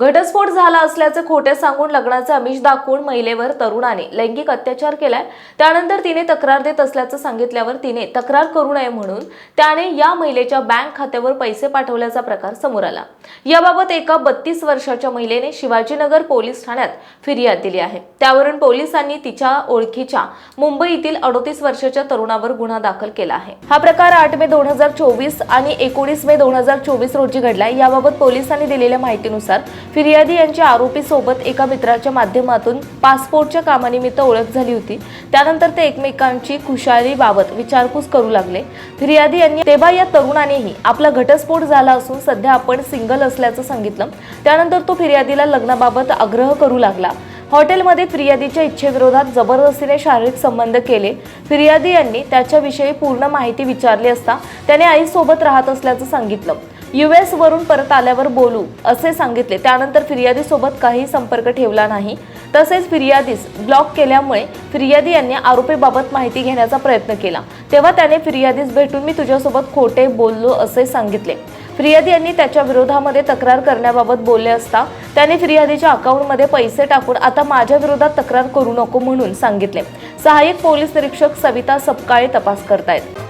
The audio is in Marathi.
घटस्फोट झाला असल्याचे खोटे सांगून लग्नाचे आमिष दाखवून महिलेवर तरुणाने लैंगिक अत्याचार केलाय. त्यानंतर तिने तक्रार देत असल्याचं सांगितल्यावर तिने तक्रार करू नये म्हणून त्याने या महिलेच्या बँक खात्यावर पैसे पाठवल्याचा प्रकार समोर आला. याबाबत एका बत्तीस वर्षाच्या महिलेने शिवाजीनगर पोलीस ठाण्यात फिर्याद दिली आहे. त्यावरून पोलिसांनी तिच्या ओळखीच्या मुंबईतील अडोतीस वर्षाच्या तरुणावर गुन्हा दाखल केला आहे. हा प्रकार आठ मे दोन हजार चोवीस आणि एकोणीस मे दोन हजार चोवीस रोजी घडलाय. याबाबत पोलिसांनी दिलेल्या माहितीनुसार फिर्यादी यांच्या आरोपीसोबत एका मित्राच्या माध्यमातून पासपोर्टच्या कामानिमित्त ओळख झाली होती. त्यानंतर ते एकमेकांची खुशाली बाबत विचारपूस करू लागले. फिर्यादी यांनी तेव्हा या तरुणानेही आपला घटस्फोट झाला असून सध्या आपण सिंगल असल्याचं सांगितलं. त्यानंतर तो फिर्यादीला लग्नाबाबत आग्रह करू लागला. हॉटेलमध्ये फिर्यादीच्या इच्छेविरोधात जबरदस्तीने शारीरिक संबंध केले. फिर्यादी यांनी त्याच्याविषयी पूर्ण माहिती विचारली असता त्याने आईसोबत राहत असल्याचं सांगितलं. युएस वरून परत आल्यावर बोलू असे सांगितले. त्यानंतर फिर्यादीसोबत काही संपर्क ठेवला नाही. तसेच फिर्यादीस ब्लॉक केल्यामुळे फिर्यादी यांनी आरोपीबाबत माहिती घेण्याचा प्रयत्न केला. तेव्हा त्याने फिर्यादीस भेटून मी तुझ्यासोबत खोटे बोललो असे सांगितले. फिर्यादी यांनी त्याच्या विरोधामध्ये तक्रार करण्याबाबत बोलले असता त्याने फिर्यादीच्या अकाउंटमध्ये पैसे टाकून आता माझ्या विरोधात तक्रार करू नको म्हणून सांगितले. सहाय्यक पोलीस निरीक्षक सविता सपकाळे तपास करतायत.